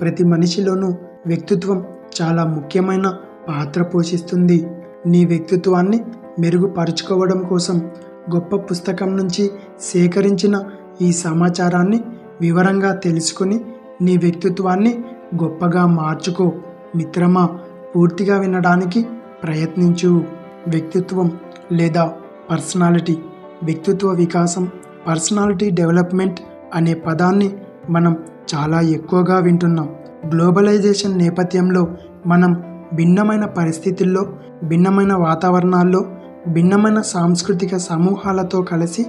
ప్రతి మనిషిలోనూ వ్యక్తిత్వం చాలా ముఖ్యమైన పాత్ర పోషిస్తుంది. నీ వ్యక్తిత్వాన్ని మెరుగుపరుచుకోవడం కోసం గొప్ప పుస్తకం నుంచి సేకరించిన ఈ సమాచారాన్ని వివరంగా తెలుసుకుని నీ వ్యక్తిత్వాన్ని గొప్పగా మార్చుకో. మిత్రమా పూర్తిగా వినడానికి ప్రయత్నించు. వ్యక్తిత్వం లేదా పర్సనాలిటీ. వ్యక్తిత్వ వికాసం పర్సనాలిటీ డెవలప్మెంట్ అనే పదాన్ని మనం చాలా ఎక్కువగా వింటున్నాం. గ్లోబలైజేషన్ నేపథ్యంలో మనం భిన్నమైన పరిస్థితుల్లో భిన్నమైన వాతావరణాల్లో భిన్నమైన సాంస్కృతిక సమూహాలతో కలిసి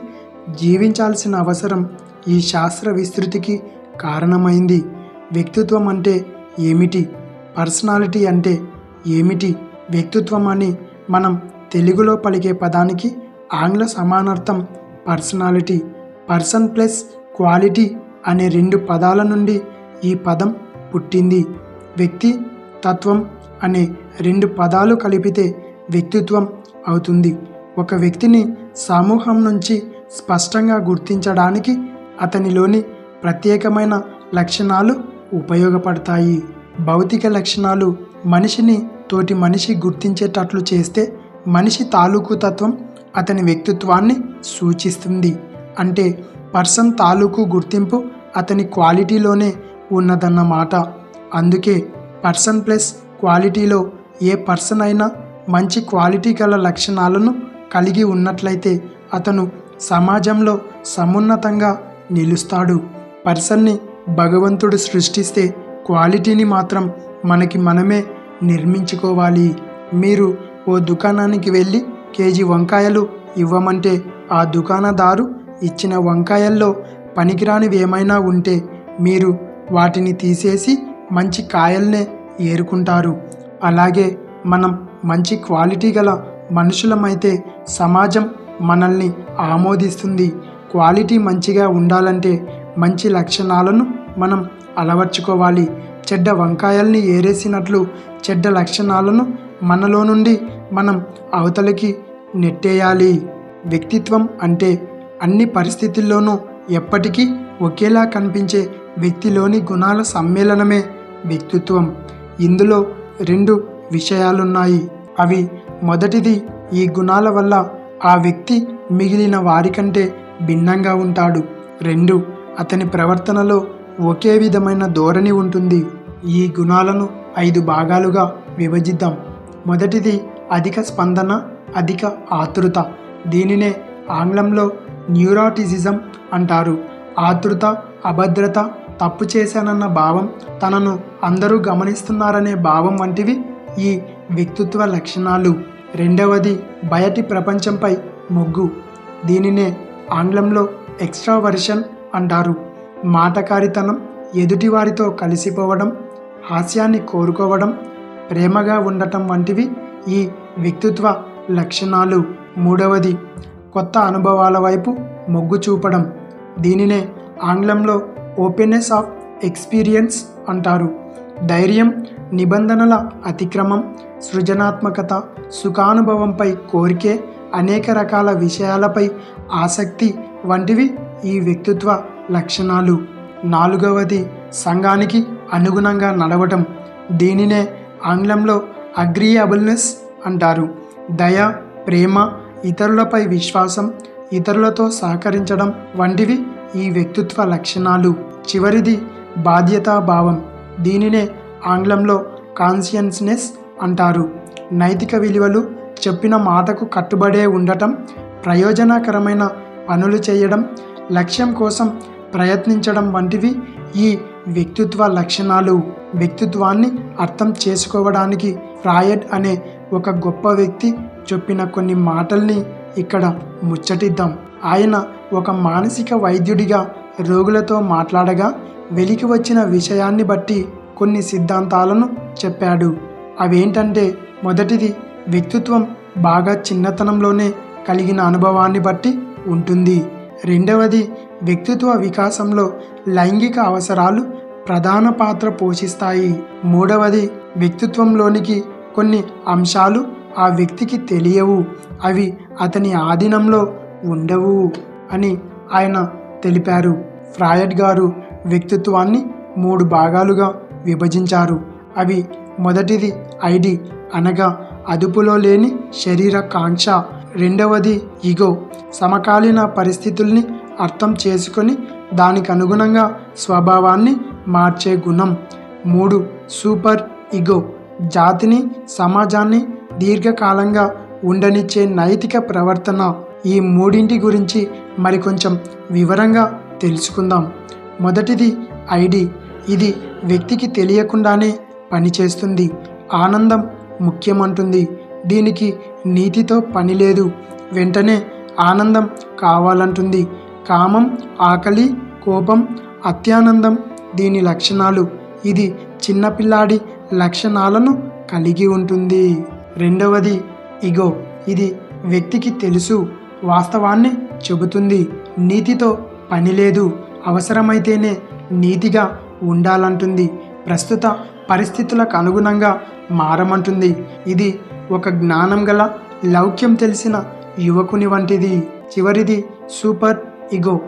జీవించాల్సిన అవసరం ఈ శాస్త్ర విస్తృతికి కారణమైంది. వ్యక్తిత్వం అంటే ఏమిటి? పర్సనాలిటీ అంటే ఏమిటి? వ్యక్తిత్వం అని మనం తెలుగులో పలికే పదానికి ఆంగ్ల సమానార్థం పర్సనాలిటీ. పర్సన్ ప్లస్ క్వాలిటీ అనే రెండు పదాల నుండి ఈ పదం పుట్టింది. వ్యక్తి తత్వం అనే రెండు పదాలు కలిపితే వ్యక్తిత్వం అవుతుంది. ఒక వ్యక్తిని సమూహం నుంచి స్పష్టంగా గుర్తించడానికి అతనిలోని ప్రత్యేకమైన లక్షణాలు ఉపయోగపడతాయి. భౌతిక లక్షణాలు మనిషిని తోటి మనిషి గుర్తించేటట్లు చేస్తే మనిషి తాలూకు తత్వం అతని వ్యక్తిత్వాన్ని సూచిస్తుంది. అంటే పర్సన్ తాలూకు గుర్తింపు అతని క్వాలిటీలోనే ఉన్నదన్నమాట. అందుకే పర్సన్ ప్లస్ క్వాలిటీలో ఏ పర్సన్ అయినా మంచి క్వాలిటీ గల లక్షణాలను కలిగి ఉన్నట్లయితే అతను సమాజంలో సమున్నతంగా నిలుస్తాడు. పర్సన్ని భగవంతుడు సృష్టిస్తే క్వాలిటీని మాత్రం మనకి మనమే నిర్మించుకోవాలి. మీరు ఓ దుకాణానికి వెళ్ళి కేజీ వంకాయలు ఇవ్వమంటే ఆ దుకాణదారు ఇచ్చిన వంకాయల్లో పనికిరానివి ఏమైనా ఉంటే మీరు వాటిని తీసేసి మంచి కాయల్నే ఏరుకుంటారు. అలాగే మనం మంచి క్వాలిటీ గల మనుషులమైతే సమాజం మనల్ని ఆమోదిస్తుంది. క్వాలిటీ మంచిగా ఉండాలంటే మంచి లక్షణాలను మనం అలవర్చుకోవాలి. చెడ్డ వంకాయల్ని ఏరేసినట్లు చెడ్డ లక్షణాలను మనలో నుండి మనం అవతలికి నెట్టేయాలి. వ్యక్తిత్వం అంటే అన్ని పరిస్థితుల్లోనూ ఎప్పటికీ ఒకేలా కనిపించే వ్యక్తిలోని గుణాల సమ్మేళనమే వ్యక్తిత్వం. ఇందులో రెండు విషయాలున్నాయి. అవి మొదటిది ఈ గుణాల వల్ల ఆ వ్యక్తి మిగిలిన వారికంటే భిన్నంగా ఉంటాడు. రెండు అతని ప్రవర్తనలో ఒకే విధమైన ధోరణి ఉంటుంది. ఈ గుణాలను ఐదు భాగాలుగా విభజిద్దాం. మొదటిది అధిక స్పందన అధిక ఆతృత. దీనినే ఆంగ్లంలో న్యూరాటిసిజం అంటారు. ఆతృత అభద్రత తప్పు చేశానన్న భావం తనను అందరూ గమనిస్తున్నారనే భావం వంటివి ఈ వ్యక్తిత్వ లక్షణాలు. రెండవది బయటి ప్రపంచంపై మొగ్గు. దీనినే ఆంగ్లంలో ఎక్స్ట్రావర్షన్ అంటారు. మాటకారితనం ఎదుటివారితో కలిసిపోవడం హాస్యాన్ని కోరుకోవడం ప్రేమగా ఉండటం వంటివి ఈ వ్యక్తిత్వ లక్షణాలు. మూడవది కొత్త అనుభవాల వైపు మొగ్గు చూపడం. దీనినే ఆంగ్లంలో ఓపెన్నెస్ ఆఫ్ ఎక్స్పీరియన్స్ అంటారు. ధైర్యం నిబంధనల అతిక్రమం సృజనాత్మకత సుఖానుభవంపై కోరికే అనేక రకాల విషయాలపై ఆసక్తి వంటివి ఈ వ్యక్తిత్వ లక్షణాలు. నాలుగవది సంఘానికి అనుగుణంగా నడవటం. దీనినే ఆంగ్లంలో అగ్రియబుల్నెస్ అంటారు. దయ ప్రేమ ఇతరులపై విశ్వాసం ఇతరులతో సహకరించడం వంటివి ఈ వ్యక్తిత్వ లక్షణాలు. చివరిది బాధ్యతాభావం. దీనినే ఆంగ్లంలో కాన్షియన్స్నెస్ అంటారు. నైతిక విలువలు చెప్పిన మాటకు కట్టుబడే ఉండటం ప్రయోజనకరమైన పనులు చేయడం లక్ష్యం కోసం ప్రయత్నించడం వంటివి ఈ వ్యక్తిత్వ లక్షణాలు. వ్యక్తిత్వాన్ని అర్థం చేసుకోవడానికి ఫ్రాయడ్ అనే ఒక గొప్ప వ్యక్తి చెప్పిన కొన్ని మాటల్ని ఇక్కడ ముచ్చటిద్దాం. ఆయన ఒక మానసిక వైద్యుడిగా రోగులతో మాట్లాడగా వెలికి వచ్చిన విషయాన్ని బట్టి కొన్ని సిద్ధాంతాలను చెప్పాడు. అవేంటంటే మొదటిది వ్యక్తిత్వం బాగా చిన్నతనంలోనే కలిగిన అనుభవాన్ని బట్టి ఉంటుంది. రెండవది వ్యక్తిత్వ వికాసంలో లైంగిక అవసరాలు ప్రధాన పాత్ర పోషిస్తాయి. మూడవది వ్యక్తిత్వంలోనికి కొన్ని అంశాలు ఆ వ్యక్తికి తెలియవు. అవి అతని ఆధీనంలో ఉండవు అని ఆయన తెలిపారు. ఫ్రాయడ్ గారు వ్యక్తిత్వాన్ని మూడు భాగాలుగా విభజించారు. అవి మొదటిది ఐడి అనగా అదుపులో లేని శరీర కాంక్ష. రెండవది ఇగో సమకాలీన పరిస్థితుల్ని అర్థం చేసుకొని దానికి అనుగుణంగా స్వభావాన్ని మార్చే గుణం. మూడు సూపర్ ఇగో జాతిని సమాజాన్ని దీర్ఘకాలంగా ఉండనిచ్చే నైతిక ప్రవర్తన ఈ మూడింటి గురించి మరికొంచెం వివరంగా తెలుసుకుందాం. మొదటిది ఐడి. ఇది వ్యక్తికి తెలియకుండానే పనిచేస్తుంది. ఆనందం ముఖ్యమంటుంది. దీనికి నీతితో పని లేదు. వెంటనే ఆనందం కావాలంటుంది. కామం ఆకలి కోపం అత్యానందం దీని లక్షణాలు. ఇది చిన్నపిల్లాడి లక్షణాలను కలిగి ఉంటుంది. రెండవది ఇగో ఇది వ్యక్తికి తెలుసు వాస్తవాన్ని చెబుతుంది. నీతితో పని లేదు అవసరమైతేనే నీతిగా ఉండాలంటుంది. ప్రస్తుత పరిస్థితులకు అనుగుణంగా మారమంటుంది. ఇది ఒక జ్ఞానం గల లౌక్యం తెలిసిన యువకుని వంటిది. చివరిది సూపర్ ఇగో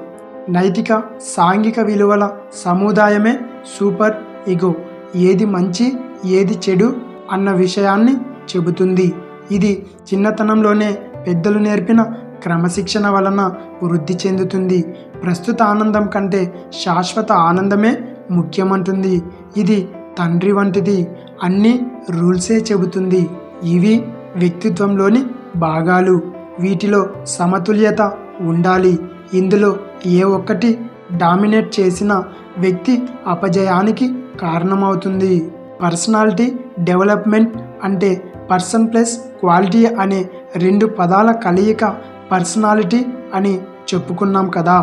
నైతిక సాంఘిక విలువల సముదాయమే సూపర్ ఇగో ఏది మంచి ఏది చెడు అన్న విషయాన్ని చెబుతుంది. ఇది చిన్నతనంలోనే పెద్దలు నేర్పిన క్రమశిక్షణ వలన వృద్ధి చెందుతుంది. ప్రస్తుత ఆనందం కంటే శాశ్వత ఆనందమే ముఖ్యమంటుంది. ఇది తండ్రి వంటిది అన్ని రూల్సే చెబుతుంది. ఇవి వ్యక్తిత్వంలోని భాగాలు. వీటిలో సమతుల్యత ఉండాలి. ఇందులో ఏ ఒక్కటి డామినేట్ చేసిన వ్యక్తి అపజయానికి కారణమవుతుంది. పర్సనాలిటీ డెవలప్మెంట్ అంటే పర్సన్ ప్లస్ క్వాలిటీ అనే రెండు పదాల కలయిక పర్సనాలిటీ అని చెప్పుకున్నాం కదా.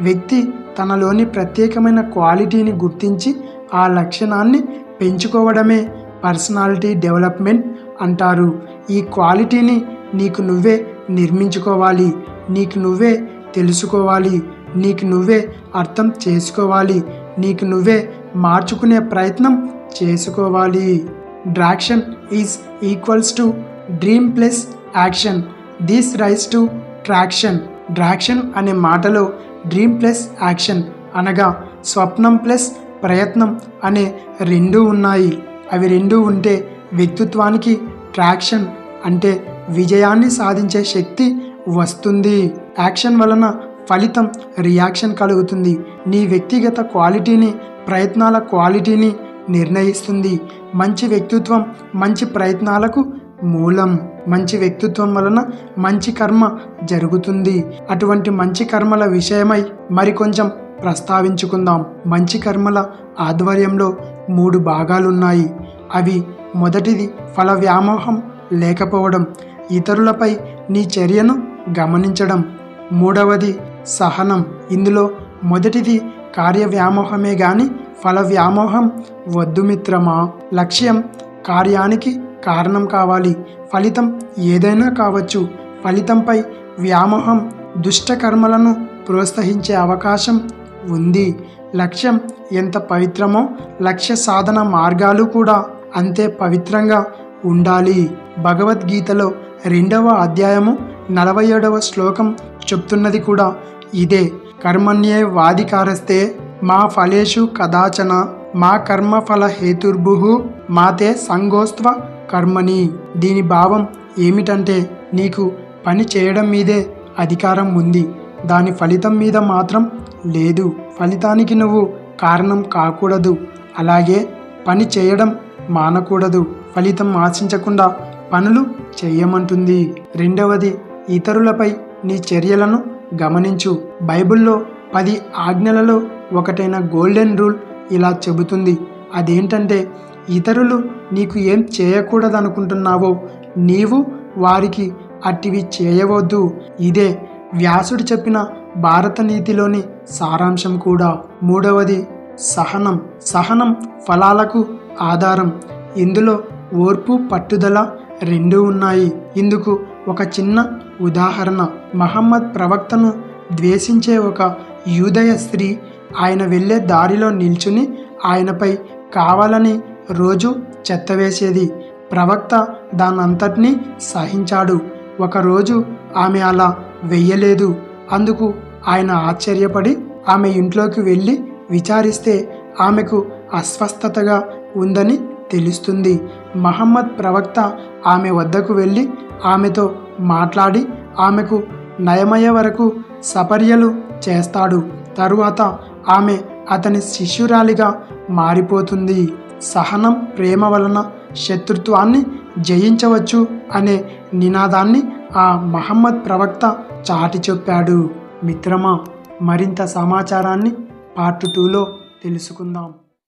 వ్యక్తి తనలోని ప్రత్యేకమైన క్వాలిటీని గుర్తించి ఆ లక్షణాన్ని పెంచుకోవడమే పర్సనాలిటీ డెవలప్మెంట్ అంటారు. ఈ క్వాలిటీని నీకు నువ్వే నిర్మించుకోవాలి నీకు నువ్వే తెలుసుకోవాలి నీకు నువ్వే అర్థం చేసుకోవాలి నీకు నువ్వే మార్చుకునే ప్రయత్నం చేసుకోవాలి. Traction is equals to dream plus action this rise to traction traction అనే మాటలో డ్రీమ్ ప్లస్ యాక్షన్ అనగా స్వప్నం ప్లస్ ప్రయత్నం అనే రెండు ఉన్నాయి. అవి రెండు ఉంటే వ్యక్తిత్వానికి ట్రాక్షన్ అంటే విజయాన్ని సాధించే శక్తి వస్తుంది. యాక్షన్ వలన ఫలితం రియాక్షన్ కలుగుతుంది. నీ వ్యక్తిగత క్వాలిటీని ప్రయత్నాల క్వాలిటీని నిర్ణయిస్తుంది. మంచి వ్యక్తిత్వం మంచి ప్రయత్నాలకు మూలం. మంచి వ్యక్తిత్వం వలన మంచి కర్మ జరుగుతుంది. అటువంటి మంచి కర్మల విషయమై మరికొంచెం ప్రస్తావించుకుందాం. మంచి కర్మల ఆధ్వర్యంలో మూడు భాగాలున్నాయి. అవి మొదటిది ఫల వ్యామోహం లేకపోవడం ఇతరులపై నీ చర్యను గమనించడం. మూడవది సహనం. ఇందులో మొదటిది కార్య వ్యామోహమే కానీ ఫల వ్యామోహం వద్దు మిత్రమా. లక్ష్యం కార్యానికి కారణం కావాలి. ఫలితం ఏదైనా కావచ్చు. ఫలితంపై వ్యామోహం దుష్టకర్మలను ప్రోత్సహించే అవకాశం ఉంది. లక్ష్యం ఎంత పవిత్రమో లక్ష్య సాధన మార్గాలు కూడా అంతే పవిత్రంగా ఉండాలి. భగవద్గీతలో రెండవ అధ్యాయము నలభై ఏడవ శ్లోకం చెప్తున్నది కూడా ఇదే. కర్మణ్యే వాధికారస్తే మా ఫలేషు కదాచన మా కర్మ ఫల హేతుర్భు మాతే సంగోస్త్వ కర్మని. దీని భావం ఏమిటంటే నీకు పని చేయడం మీదే అధికారం ఉంది. దాని ఫలితం మీద మాత్రం లేదు. ఫలితానికి నువ్వు కారణం కాకూడదు. అలాగే పని చేయడం మానకూడదు. ఫలితం ఆశించకుండా పనులు చేయమంటుంది. రెండవది ఇతరులపై నీ చర్యలను గమనించు. బైబిల్లో పది ఆజ్ఞలలో ఒకటైన గోల్డెన్ రూల్ ఇలా చెబుతుంది. అదేంటంటే ఇతరులు నీకు ఏం చేయకూడదనుకుంటున్నావో నీవు వారికి అట్టివి చేయవద్దు. ఇదే వ్యాసుడు చెప్పిన భారత నీతిలోని సారాంశం కూడా. మూడవది సహనం. సహనం ఫలాలకు ఆధారం. ఇందులో ఓర్పు పట్టుదల రెండూ ఉన్నాయి. ఇందుకు ఒక చిన్న ఉదాహరణ. మహమ్మద్ ప్రవక్తను ద్వేషించే ఒక యూదయ స్త్రీ ఆయన వెళ్ళే దారిలో నిల్చుని ఆయనపై కావాలని రోజు చెత్త వేసేది ప్రవక్త దానంతటినీ సహించాడు. ఒకరోజు ఆమె అలా వెయ్యలేదు. అందుకు ఆయన ఆశ్చర్యపడి ఆమె ఇంట్లోకి వెళ్ళి విచారిస్తే ఆమెకు అస్వస్థతగా ఉందని తెలుస్తుంది. మహమ్మద్ ప్రవక్త ఆమె వద్దకు వెళ్ళి ఆమెతో మాట్లాడి ఆమెకు నయమయ్యే వరకు సపర్యలు చేస్తాడు. తరువాత ఆమె అతని శిష్యురాలిగా మారిపోతుంది. సహనం ప్రేమ వలన శత్రుత్వాన్ని జయించవచ్చు అనే నినాదాన్ని ఆ మహమ్మద్ ప్రవక్త చాటి చెప్పాడు. మిత్రమా మరింత సమాచారాన్ని పార్ట్ టూలో తెలుసుకుందాం.